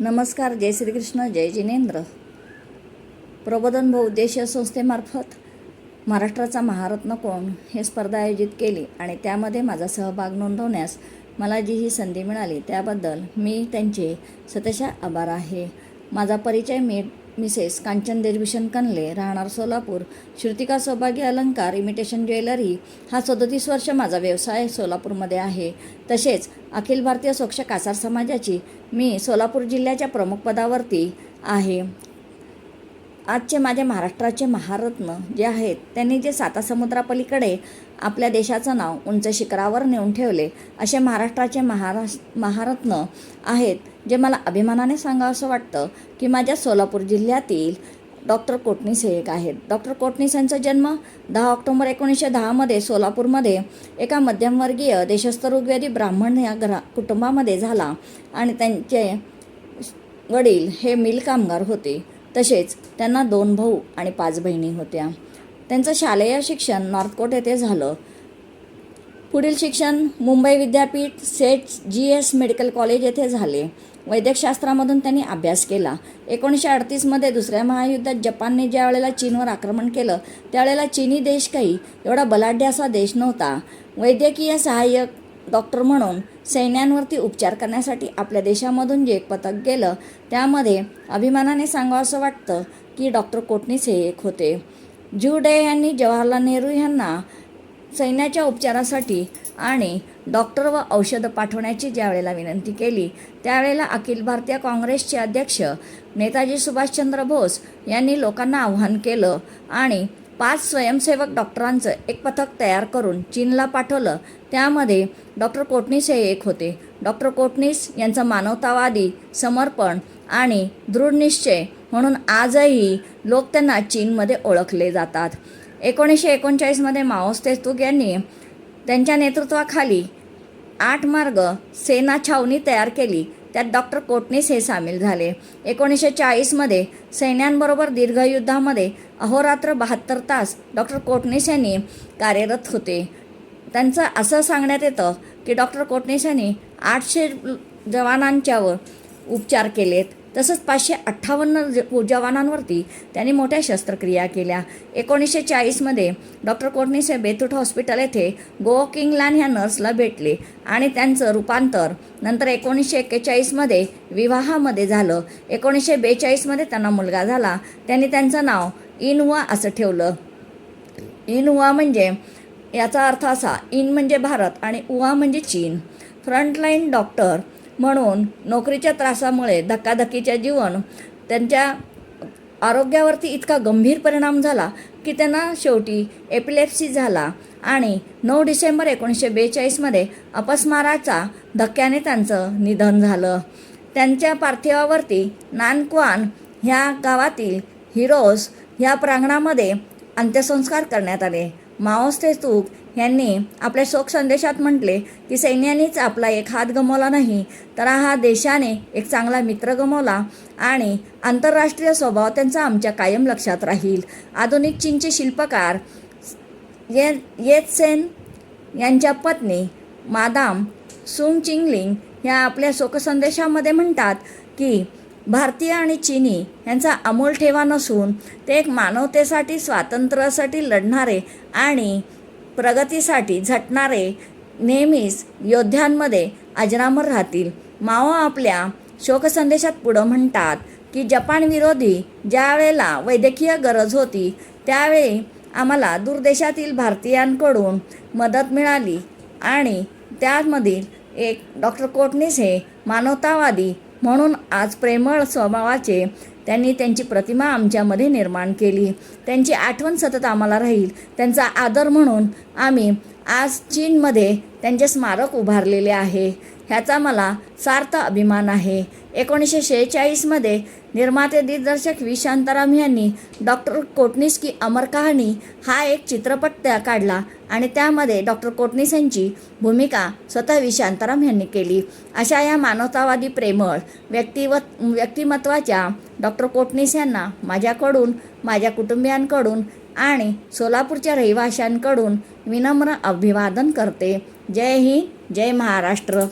नमस्कार जय श्रीकृष्ण जय जिनेंद्र. प्रबोधन बहुउद्देशीय संस्थेमार्फत महाराष्ट्राचा महारत्न कोण हे स्पर्धा आयोजित केली आणि त्यामध्ये माझा सहभाग नोंदवण्यास मला जी ही संधी मिळाली त्याबद्दल मी त्यांचे सतशा आभार आहे. माझा परिचय मी मिसेस कांचन देशभूषण कनले राहणार सोलापूर. श्रुतिका सौभाग्य अलंकार इमिटेशन ज्वेलरी हा सदोतीस वर्ष माझा व्यवसाय सोलापूरमध्ये आहे. तसेच अखिल भारतीय सोक्ष कासार समाजाची मी सोलापूर जिल्ह्याच्या प्रमुख पदावरती आहे. आजचे माझे महाराष्ट्राचे महारत्न जे आहेत त्यांनी जे साता समुद्रापलीकडे आपल्या देशाचं नाव उंच शिखरावर नेऊन ठेवले असे महाराष्ट्राचे महाराष महारत्न आहेत जे मला अभिमानाने सांगावं असं वाटतं की माझ्या सोलापूर जिल्ह्यातील डॉक्टर कोटणीस हे एक आहेत. डॉक्टर कोटणीस यांचा जन्म दहा ऑक्टोबर एकोणीसशे दहामध्ये सोलापूरमध्ये एका मध्यमवर्गीय देशस्थ ऋग्वेदी ब्राह्मण या घरा कुटुंबामध्ये झाला आणि त्यांचे वडील हे मिल कामगार होते. तसेच त्यांना दोन भाऊ आणि पाच बहिणी होत्या. त्यांचं शालेय शिक्षण नॉर्थकोट येथे झालं. पुढील शिक्षण मुंबई विद्यापीठ Seth G S medical college येथे झाले. वैद्यकशास्त्रामधून त्यांनी अभ्यास केला. एकोणीसशे अडतीसमध्ये दुसऱ्या महायुद्धात जपानने ज्या वेळेला चीनवर आक्रमण केलं त्यावेळेला चीनी देश काही एवढा बलाढ्य असा देश नव्हता. वैद्यकीय सहाय्यक डॉक्टर म्हणून सैन्यांवरती उपचार करण्यासाठी आपल्या देशामधून जे एक पथक गेलं त्यामध्ये अभिमानाने सांगावं असं वाटतं की डॉक्टर कोटणीस हे एक होते. जू डे यांनी जवाहरलाल नेहरू यांना सैन्याच्या उपचारासाठी आणि डॉक्टर व औषधं पाठवण्याची ज्यावेळेला विनंती केली त्यावेळेला अखिल भारतीय काँग्रेसचे अध्यक्ष नेताजी सुभाषचंद्र बोस यांनी लोकांना आव्हान केलं आणि पाच स्वयंसेवक डॉक्टरांचं एक पथक तयार करून चीनला पाठवलं. त्यामध्ये डॉक्टर कोटणीस हे एक होते. डॉक्टर कोटणीस यांचं मानवतावादी समर्पण आणि दृढनिश्चय म्हणून आजही लोक त्यांना चीनमध्ये ओळखले जातात. एकोणीसशे एकोणचाळीसमध्ये माओस तुक यांनी त्यांच्या नेतृत्वाखाली आठ मार्ग सेना छावणी तयार केली. त्यात डॉक्टर कोटणीस हे सामील झाले. एकोणीसशे चाळीसमध्ये सैन्यांबरोबर दीर्घयुद्धामध्ये अहोरात्र बहात्तर तास डॉक्टर कोटणीस यांनी कार्यरत होते. त्यांचं असं सांगण्यात येतं की डॉक्टर कोटणीस यांनी आठशे जवानांच्यावर उपचार केलेत. तसंच पाचशे अठ्ठावन्न ज जवानांवरती त्यांनी मोठ्या शस्त्रक्रिया केल्या. एकोणीसशे चाळीसमध्ये डॉक्टर कोटणीस हे बेतूट हॉस्पिटल येथे गो किंगलान ह्या नर्सला भेटले आणि त्यांचं रूपांतर नंतर एकोणीसशे एक्केचाळीसमध्ये विवाहामध्ये झालं. एकोणीसशे बेचाळीसमध्ये त्यांना मुलगा झाला. त्यांनी त्यांचं नाव इनवा असं ठेवलं. इनहुआ म्हणजे याचा अर्थ असा इन म्हणजे भारत आणि उवा म्हणजे चीन. फ्रंटलाईन डॉक्टर म्हणून नोकरीच्या त्रासामुळे धक्काधक्कीच्या जीवन त्यांच्या आरोग्यावरती इतका गंभीर परिणाम झाला की त्यांना शेवटी एपिलेप्सी झाला आणि नऊ डिसेंबर एकोणीसशे बेचाळीसमध्ये अपस्माराचा धक्क्याने त्यांचं निधन झालं. त्यांच्या पार्थिवावरती नानक्वान ह्या गावातील हिरोज ह्या प्रांगणामध्ये अंत्यसंस्कार करण्यात आले. माओस्ते तूक यांनी आपल्या शोक संदेशात म्हटले की सैन्यानेच आपला एक हात गमावला नाही तर हा देशाने एक चांगला मित्र गमावला आणि आंतरराष्ट्रीय स्वभाव त्यांचा आमच्या कायम लक्षात राहील. आधुनिक चीनचे शिल्पकार ये येतसेन यांच्या पत्नी मादाम सुंग चिंगलिंग ह्या आपल्या शोकसंदेशामध्ये म्हणतात की भारतीय आणि चीनी यांचा अमोल ठेवा नसून ते एक मानवतेसाठी स्वातंत्र्यासाठी लढणारे आणि प्रगतीसाठी झटणारे नेहमीच योद्ध्यांमध्ये अजरामर राहतील. माओ आपल्या शोकसंदेशात पुढं म्हणतात की जपानविरोधी ज्या वेळेला वैद्यकीय गरज होती त्यावेळी आम्हाला दूरदेशातील भारतीयांकडून मदत मिळाली आणि त्यामधील एक डॉक्टर कोटणीस हे मानवतावादी म्हणून आज प्रेमळ स्वभावाचे त्यांनी त्यांची प्रतिमा आमच्यामध्ये निर्माण केली. त्यांची आठवण सतत आम्हाला राहील. त्यांचा आदर म्हणून आम्ही आज चीनमध्ये त्यांचे स्मारक उभारलेले आहे. ह्याचा मला सार्थ अभिमान आहे. एकोणीसशे शेहेचाळीसमध्ये निर्माते दिग्दर्शक व्ही शांताराम यांनी डॉक्टर कोटणीस की अमर कहाणी हा एक चित्रपट त्या काढला आणि त्यामध्ये डॉक्टर कोटणीस यांची भूमिका स्वतः व्ही शांताराम यांनी केली. अशा या मानवतावादी प्रेमळ व्यक्तिव व्यक्तिमत्वाच्या डॉक्टर कोटणीस यांना माझ्याकडून माझ्या कुटुंबियांकडून आणि सोलापूरच्या रहिवाशांकडून विनम्र अभिवादन करते. जय हिंद जय महाराष्ट्र.